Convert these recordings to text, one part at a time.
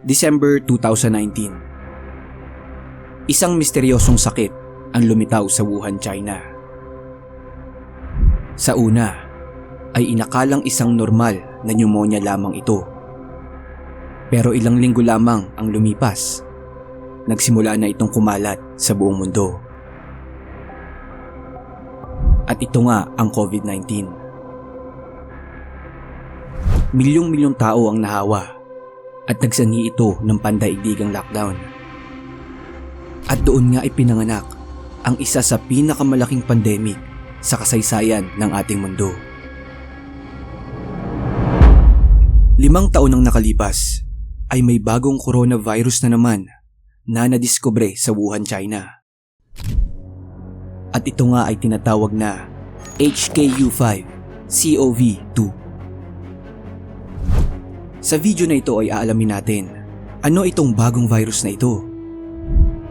December 2019 Isang misteryosong sakit ang lumitaw sa Wuhan, China. Sa una, ay inakalang isang normal na pneumonia lamang ito. Pero ilang linggo lamang ang lumipas, nagsimula na itong kumalat sa buong mundo. At ito nga ang COVID-19. Milyong-milyong tao ang nahawa at nagsanhi ito ng pandaigdigang lockdown. At doon nga ipinanganak ang isa sa pinakamalaking pandemic sa kasaysayan ng ating mundo. Limang taon ang nakalipas ay may bagong coronavirus na naman na nadiskubre sa Wuhan, China. At ito nga ay tinatawag na HKU5 COV2. Sa video na ito ay aalamin natin ano itong bagong virus na ito.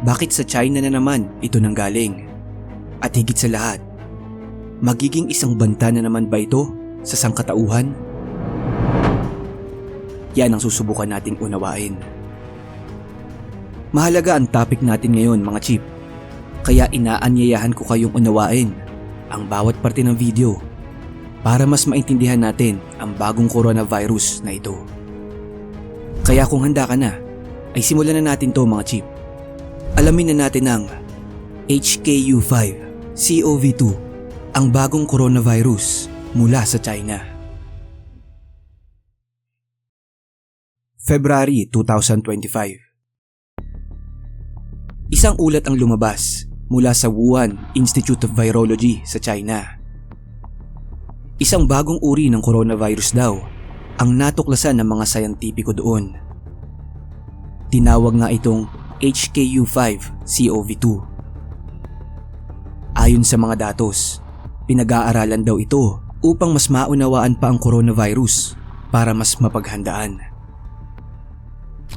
Bakit sa China na naman ito nanggaling? At higit sa lahat, magiging isang banta na naman ba ito sa sangkatauhan? Yan ang susubukan nating unawain. Mahalaga ang topic natin ngayon mga chip. Kaya inaanyayahan ko kayong unawain ang bawat parte ng video para mas maintindihan natin ang bagong coronavirus na ito. Kaya kung handa ka na, ay simulan na natin to mga chip. Alamin na natin ang HKU5 COV2, ang bagong coronavirus mula sa China. February 2025 Isang ulat ang lumabas mula sa Wuhan Institute of Virology sa China. Isang bagong uri ng coronavirus daw ang natuklasan ng mga sayantipiko doon. Tinawag nga itong HKU5 COV2. Ayon sa mga datos, pinag-aaralan daw ito upang mas maunawaan pa ang coronavirus para mas mapaghandaan.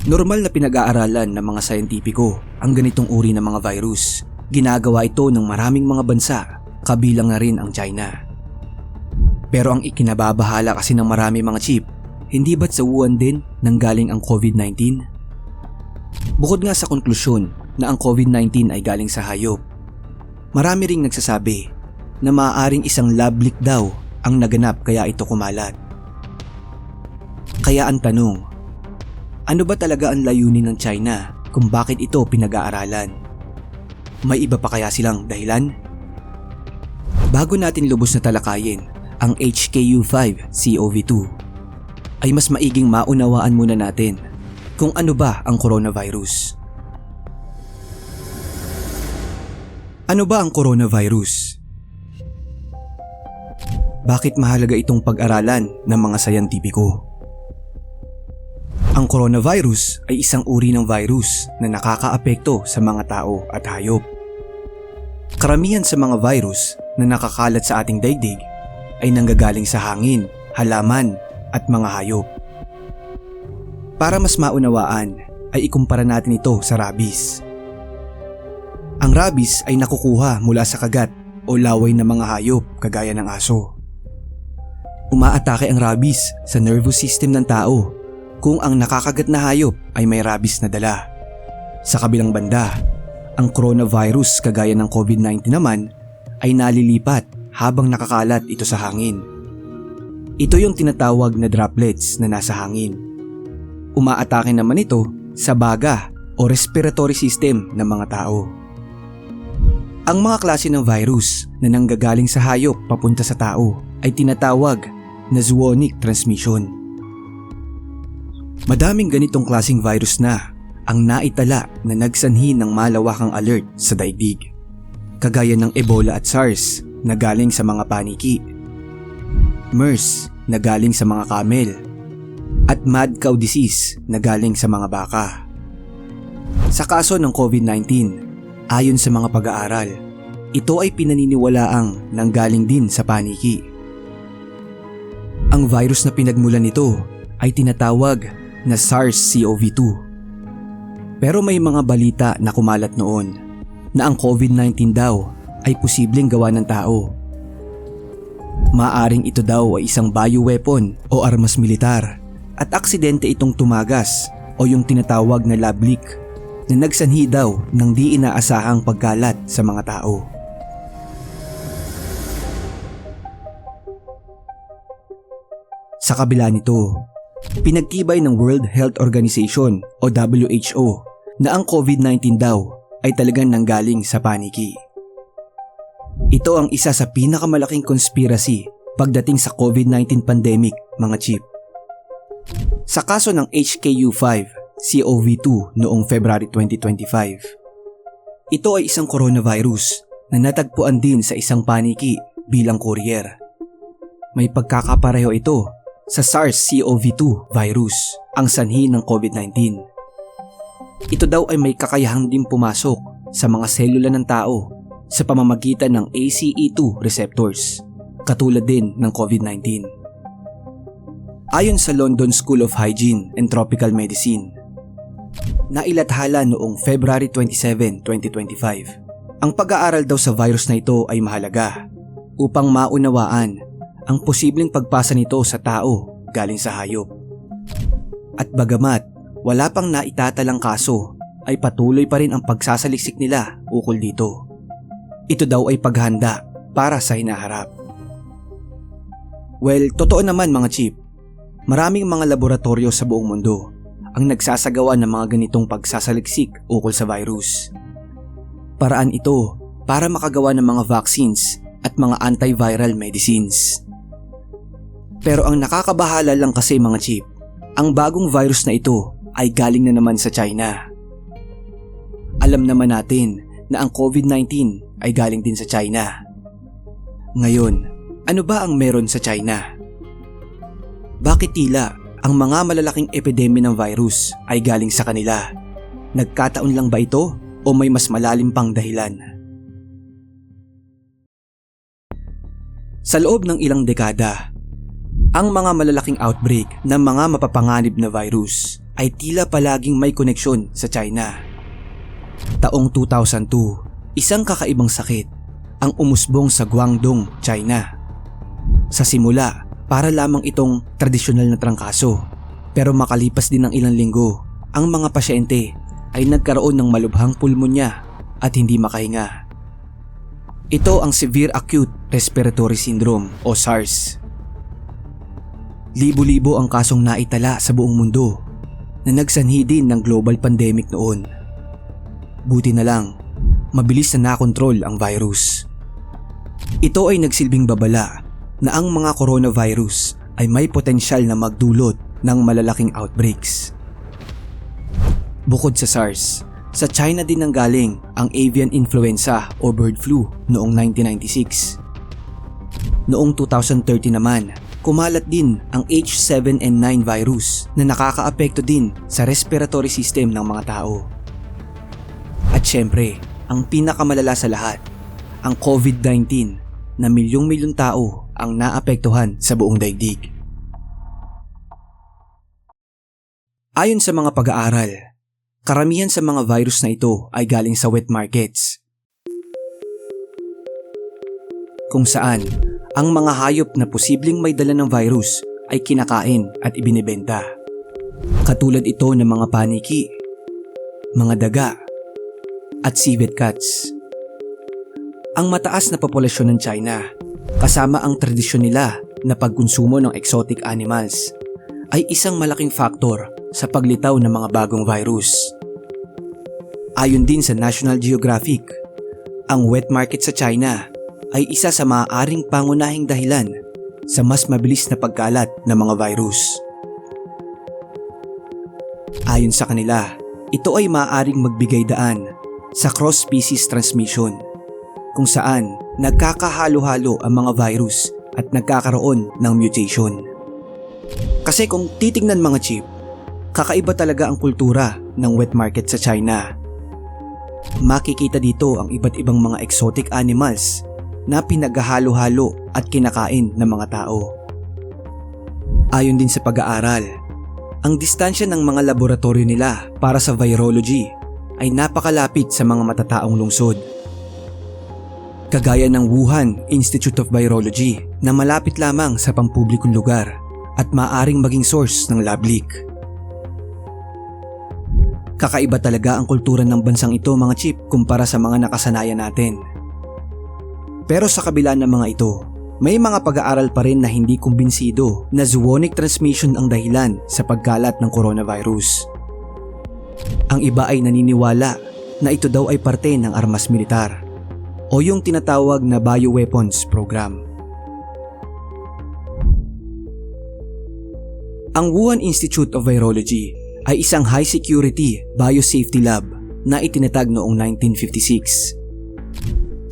Normal na pinag-aaralan ng mga sayantipiko ang ganitong uri ng mga virus. Ginagawa ito ng maraming mga bansa, kabilang na rin ang China. Pero ang ikinababahala kasi ng marami mga chip, hindi ba't sa Wuhan din nanggaling ang COVID-19? Bukod nga sa konklusyon na ang COVID-19 ay galing sa hayop, marami ring nagsasabi na maaaring isang lab leak daw ang naganap kaya ito kumalat. Kaya ang tanong, ano ba talaga ang layunin ng China kung bakit ito pinag-aaralan? May iba pa kaya silang dahilan? Bago natin lubos na talakayin ang HKU5 COV2, ay mas maiging maunawaan muna natin kung ano ba ang coronavirus. Ano ba ang coronavirus? Bakit mahalaga itong pag-aralan ng mga sayantipiko? Ang coronavirus ay isang uri ng virus na nakakaapekto sa mga tao at hayop. Karamihan sa mga virus na nakakalat sa ating daigdig ay nanggagaling sa hangin, halaman at mga hayop. Para mas maunawaan ay ikumpara natin ito sa rabies. Ang rabies ay nakukuha mula sa kagat o laway ng mga hayop kagaya ng aso. Umaatake ang rabies sa nervous system ng tao kung ang nakakagat na hayop ay may rabies na dala. Sa kabilang banda, ang coronavirus kagaya ng COVID-19 naman ay nalilipat habang nakakalat ito sa hangin. Ito yung tinatawag na droplets na nasa hangin. Umaatake naman ito sa baga o respiratory system ng mga tao. Ang mga klase ng virus na nanggagaling sa hayop papunta sa tao ay tinatawag na zoonotic transmission. Madaming ganitong klasing virus na ang naitala na nagsanhi ng malawakang alert sa daigdig. Kagaya ng Ebola at SARS na galing sa mga paniki, MERS na galing sa mga camel, at mad cow disease na galing sa mga baka. Sa kaso ng COVID-19, ayon sa mga pag-aaral, ito ay pinaniniwalaang nanggaling din sa paniki. Ang virus na pinagmulan nito ay tinatawag na SARS-CoV-2. Pero may mga balita na kumalat noon na ang COVID-19 daw ay posibleng gawa ng tao. Maaring ito daw ay isang bioweapon o armas militar at aksidente itong tumagas o yung tinatawag na lab leak na nagsanhi daw ng di inaasahang pagkalat sa mga tao. Sa kabila nito, pinagtibay ng World Health Organization o WHO na ang COVID-19 daw ay talagang nanggaling sa paniki. Ito ang isa sa pinakamalaking conspiracy pagdating sa COVID-19 pandemic, mga chip. Sa kaso ng HKU5 COV2 noong February 2025, ito ay isang coronavirus na natagpuan din sa isang paniki bilang courier. May pagkakapareho ito sa SARS-CoV-2 virus, ang sanhi ng COVID-19. Ito daw ay may kakayahang din pumasok sa mga selula ng tao sa pamamagitan ng ACE2 receptors, katulad din ng COVID-19. Ayon sa London School of Hygiene and Tropical Medicine, nailathala noong February 27, 2025. Ang pag-aaral daw sa virus na ito ay mahalaga upang maunawaan ang posibleng pagpasa nito sa tao galing sa hayop. At bagamat wala pang naitatalang kaso, ay patuloy pa rin ang pagsasaliksik nila ukol dito. Ito daw ay paghanda para sa hinaharap. Well, totoo naman mga chip. Maraming mga laboratorio sa buong mundo ang nagsasagawa ng mga ganitong pagsasaliksik ukol sa virus. Paraan ito para makagawa ng mga vaccines at mga antiviral medicines. Pero ang nakakabahala lang kasi mga chip, ang bagong virus na ito ay galing na naman sa China. Alam naman natin na ang COVID-19 ay galing din sa China. Ngayon, ano ba ang meron sa China? Bakit tila ang mga malalaking epidemya ng virus ay galing sa kanila? Nagkataon lang ba ito o may mas malalim pang dahilan? Sa loob ng ilang dekada, ang mga malalaking outbreak ng mga mapapanganib na virus ay tila palaging may koneksyon sa China. Taong 2002, isang kakaibang sakit ang umusbong sa Guangdong, China. Sa simula, para lamang itong tradisyonal na trangkaso. Pero makalipas din ng ilang linggo, ang mga pasyente ay nagkaroon ng malubhang pulmonya at hindi makahinga. Ito ang Severe Acute Respiratory Syndrome o SARS. Libo-libo ang kasong naitala sa buong mundo na nagsanhi din ng global pandemic noon. Buti na lang, mabilis na nakontrol ang virus. Ito ay nagsilbing babala na ang mga coronavirus ay may potensyal na magdulot ng malalaking outbreaks. Bukod sa SARS, sa China din nanggaling ang avian influenza o bird flu noong 1996. Noong 2030 naman, kumalat din ang H7N9 virus na nakakaapekto din sa respiratory system ng mga tao. At syempre, ang pinakamalala sa lahat, ang COVID-19 na milyong-milyong tao ang naapektuhan sa buong daigdig. Ayon sa mga pag-aaral, karamihan sa mga virus na ito ay galing sa wet markets. Kung saan, ang mga hayop na posibleng may dala ng virus ay kinakain at ibinebenta. Katulad ito ng mga paniki, mga daga, at civet cats. Ang mataas na populasyon ng China, kasama ang tradisyon nila na pagkonsumo ng exotic animals, ay isang malaking faktor sa paglitaw ng mga bagong virus. Ayon din sa National Geographic, ang wet market sa China ay isa sa maaaring pangunahing dahilan sa mas mabilis na pagkalat ng mga virus. Ayon sa kanila, ito ay maaaring magbigay daan sa cross-species transmission kung saan nagkakahalo-halo ang mga virus at nagkakaroon ng mutation. Kasi kung titingnan mga chip, kakaiba talaga ang kultura ng wet market sa China. Makikita dito ang iba't ibang mga exotic animals na pinaghahalo-halo at kinakain ng mga tao. Ayon din sa pag-aaral, ang distansya ng mga laboratorio nila para sa virology ay napakalapit sa mga matataong lungsod. Kagaya ng Wuhan Institute of Virology na malapit lamang sa pampublikong lugar at maaring maging source ng lab leak. Kakaiba talaga ang kultura ng bansang ito mga chip kumpara sa mga nakasanayan natin. Pero sa kabila ng mga ito, may mga pag-aaral pa rin na hindi kumbinsido na zoonotic transmission ang dahilan sa pagkalat ng coronavirus. Ang iba ay naniniwala na ito daw ay parte ng armas militar o yung tinatawag na bioweapons program. Ang Wuhan Institute of Virology ay isang high-security biosafety lab na itinatag noong 1956.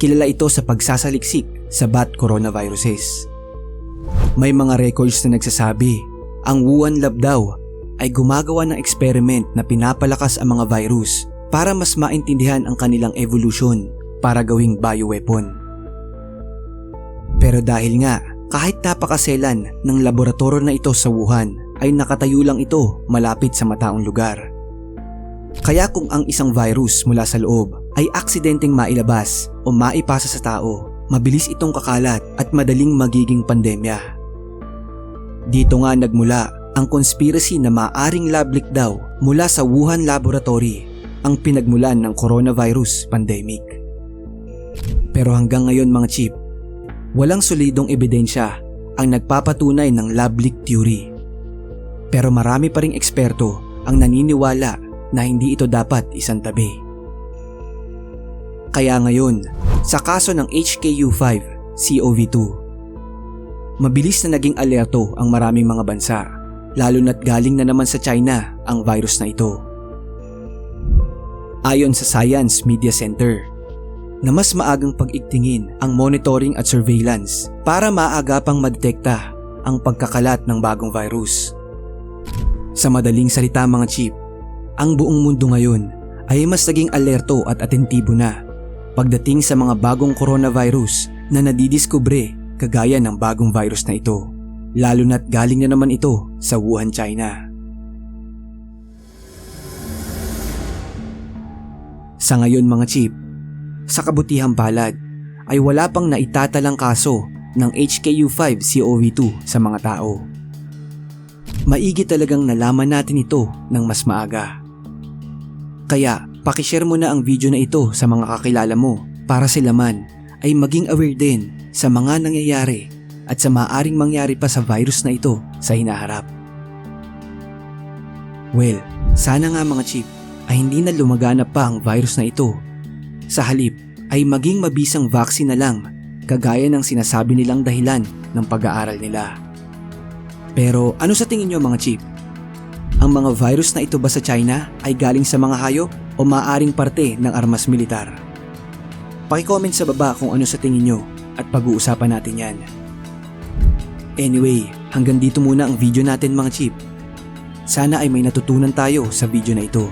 Kilala ito sa pagsasaliksik sa bat coronaviruses. May mga records na nagsasabi ang Wuhan lab daw ay gumagawa ng experiment na pinapalakas ang mga virus para mas maintindihan ang kanilang evolution para gawing bioweapon. Pero dahil nga kahit napakaselan ng laboratorio na ito sa Wuhan ay nakatayo lang ito malapit sa mataong lugar. Kaya kung ang isang virus mula sa loob ay aksidenteng mailabas o maipasa sa tao, mabilis itong kakalat at madaling magiging pandemya. Dito nga nagmula ang conspiracy na maaring lab daw mula sa Wuhan Laboratory ang pinagmulan ng coronavirus pandemic. Pero hanggang ngayon mga chip, walang solidong ebidensya ang nagpapatunay ng lab theory. Pero marami pa ring eksperto ang naniniwala na hindi ito dapat isang tabi. Kaya ngayon, sa kaso ng HKU5 COV2, mabilis na naging alerto ang maraming mga bansa, lalo na't galing na naman sa China ang virus na ito. Ayon sa Science Media Center, na mas maagang pag-igtingin ang monitoring at surveillance para maagapang madetekta ang pagkakalat ng bagong virus. Sa madaling salita mga chip, ang buong mundo ngayon ay mas naging alerto at atentibo na pagdating sa mga bagong coronavirus na nadidiskubre kagaya ng bagong virus na ito. Lalo na't galing na naman ito sa Wuhan, China. Sa ngayon mga chip, sa kabutihang palad ay wala pang naitatalang kaso ng HKU5-CoV2 sa mga tao. Maigi talagang nalaman natin ito ng mas maaga. Kaya pakishare mo na ang video na ito sa mga kakilala mo para sila man ay maging aware din sa mga nangyayari at sa maaring mangyari pa sa virus na ito sa hinaharap. Well, sana nga mga chip ay hindi na lumaganap pa ang virus na ito. Sa halip ay maging mabisang vaccine na lang kagaya ng sinasabi nilang dahilan ng pag-aaral nila. Pero ano sa tingin nyo mga chip? Ang mga virus na ito ba sa China ay galing sa mga hayop o maaring parte ng armas militar? Pakicomment sa baba kung ano sa tingin nyo at pag-uusapan natin yan. Anyway, hanggang dito muna ang video natin mga chip. Sana ay may natutunan tayo sa video na ito.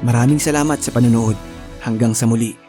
Maraming salamat sa panonood. Hanggang sa muli.